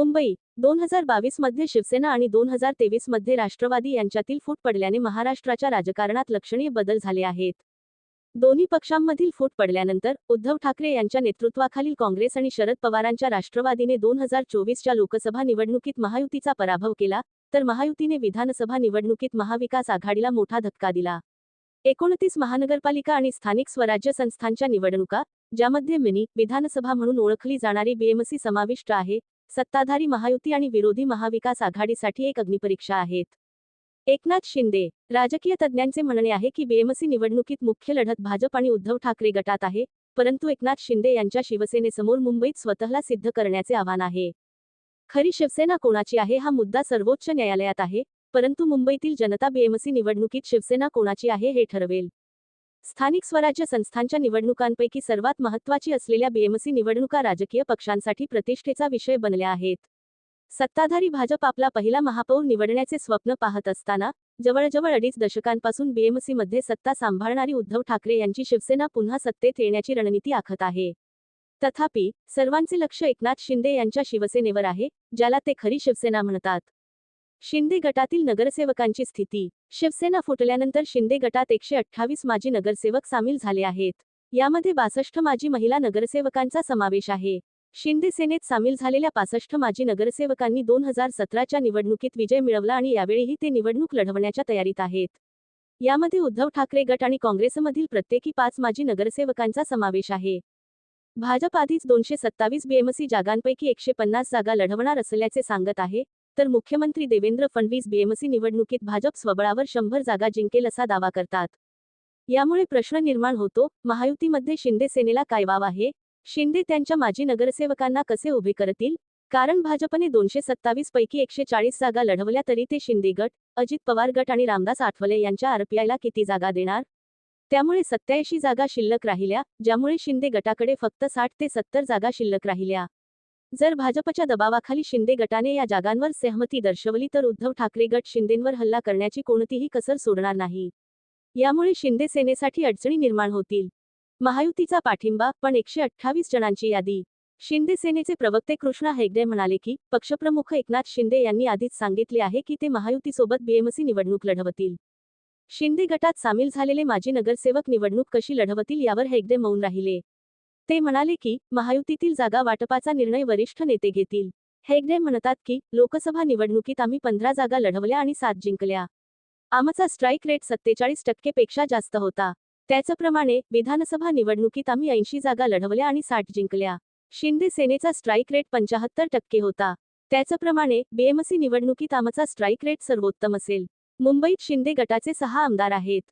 मुंबई दोन हजार बावीसमध्ये शिवसेना आणि दोन हजार तेवीसमध्ये राष्ट्रवादी यांच्यातील फूट पडल्याने महाराष्ट्राच्या राजकारणात लक्षणीय बदल झाले आहेत. दोन्ही पक्षांमधील फूट पडल्यानंतर उद्धव ठाकरे यांच्या नेतृत्वाखालील काँग्रेस आणि शरद पवारांच्या राष्ट्रवादीने दोन हजार चोवीसच्या लोकसभा निवडणुकीत महायुतीचा पराभव केला तर महायुतीने विधानसभा निवडणुकीत महाविकास आघाडीला मोठा धक्का दिला. एकोणतीस महानगरपालिका आणि स्थानिक स्वराज्य संस्थांच्या निवडणुका ज्यामध्ये मिनी विधानसभा म्हणून ओळखली जाणारी बीएमसी समाविष्ट आहे सत्ताधारी महायुती आणि विरोधी महाविकास आघाडीसाठी एक अग्निपरीक्षा आहेत. एकनाथ शिंदे राजकीय तज्ज्ञांचे म्हणणे आहे की बीएमसी निवडणुकीत मुख्य लढत भाजप आणि उद्धव ठाकरे गटात आहे परंतु एकनाथ शिंदे यांच्या शिवसेनेसमोर मुंबईत स्वतःला सिद्ध करण्याचे आव्हान आहे. खरी शिवसेना कोणाची आहे हा मुद्दा सर्वोच्च न्यायालयात आहे परंतु मुंबईतील जनता बीएमसी निवडणुकीत शिवसेना कोणाची आहे हे ठरवेल. स्थानिक स्वराज्य संस्थांच्या निवडणुकांपैकी सर्वात महत्त्वाची असलेल्या बीएमसी निवडणुका राजकीय पक्षांसाठी प्रतिष्ठेचा विषय बनल्या आहेत. सत्ताधारी भाजप आपला पहिला महापौर निवडण्याचे स्वप्न पाहत असताना जवळजवळ अडीच दशकांपासून बीएमसीमध्ये सत्ता सांभाळणारी उद्धव ठाकरे यांची शिवसेना पुन्हा सत्तेत येण्याची रणनीती आखत आहे. तथापि सर्वांचे लक्ष एकनाथ शिंदे यांच्या शिवसेनेवर आहे ज्याला ते खरी शिवसेना म्हणतात. शिंदे गटातील नगरसेवकांची स्थिती. शिवसेना फुटल्यानंतर शिंदे गटात एकशे अठ्ठावीस माजी नगरसेवक सामील झाले आहेत. यामध्ये बासष्ट माजी महिला नगरसेवकांचा समावेश आहे. शिंदे सेनेत सामील झालेल्या पासष्ट माजी नगरसेवकांनी दोन हजार सतराच्या निवडणुकीत विजय मिळवला आणि यावेळीही ते निवडणूक लढवण्याच्या तयारीत आहेत. यामध्ये उद्धव ठाकरे गट आणि काँग्रेसमधील प्रत्येकी पाच माजी नगरसेवकांचा समावेश आहे. भाजप आधीच दोनशे सत्तावीस बीएमसी जागांपैकी एकशे पन्नास जागा लढवणार असल्याचे सांगत आहे. तर मुख्यमंत्री देवेंद्र फडणवीस बीएमसी निवडणुकीत भाजप स्वबळावर शंभर जागा जिंकेल असा दावा करतात. यामुळे प्रश्न निर्माण होतो महायुतीमध्ये शिंदे सेनेला काय वाव आहे? शिंदे त्यांच्या माजी नगरसेवकांना कसे उभे करतील? कारण भाजपने दोनशे सत्तावीस पैकी एकशे चाळीस जागा लढवल्या तरी ते शिंदे गट अजित पवार गट आणि रामदास आठवले यांच्या आरपीआयला किती जागा देणार? त्यामुळे सत्याऐंशी जागा शिल्लक राहिल्या ज्यामुळे शिंदे गटाकडे फक्त साठ ते सत्तर जागा शिल्लक राहिल्या. जर भाजपच्या दबावाखाली शिंदे गटाने या जागांवर सहमती दर्शवली तर उद्धव ठाकरे गट शिंदेंवर हल्ला करण्याची कोणतीही कसर सोडणार नाही. यामुळे शिंदे सेनेसाठी अडचणी निर्माण होतील. महायुतीचा पाठिंबा पण एकशे अठ्ठावीस जणांची यादी. शिंदे सेनेचे प्रवक्ते कृष्णा हेगडे म्हणाले की पक्षप्रमुख एकनाथ शिंदे यांनी आधीच सांगितले आहे की ते महायुतीसोबत बीएमसी निवडणूक लढवतील. शिंदे गटात सामील झालेले माजी नगरसेवक निवडणूक कशी लढवतील यावर हेगडे मौन राहिले. ते म्हणाले की महायुतीतील जागा वाटपाचा निर्णय वरिष्ठ नेते घेतील. हेगडे म्हणतात की लोकसभा निवडणुकीत आम्ही पंधरा जागा लढवल्या आणि सात जिंकल्या. आमचा स्ट्राईक रेट सत्तेचाळीस टक्केपेक्षा जास्त होता. त्याचप्रमाणे विधानसभा निवडणुकीत आम्ही ऐंशी जागा लढवल्या आणि साठ जिंकल्या. शिंदे सेनेचा स्ट्राईक रेट पंचाहत्तर टक्के होता. त्याचप्रमाणे बीएमसी निवडणुकीत आमचा स्ट्राईक रेट सर्वोत्तम असेल. मुंबईत शिंदे गटाचे सहा आमदार आहेत.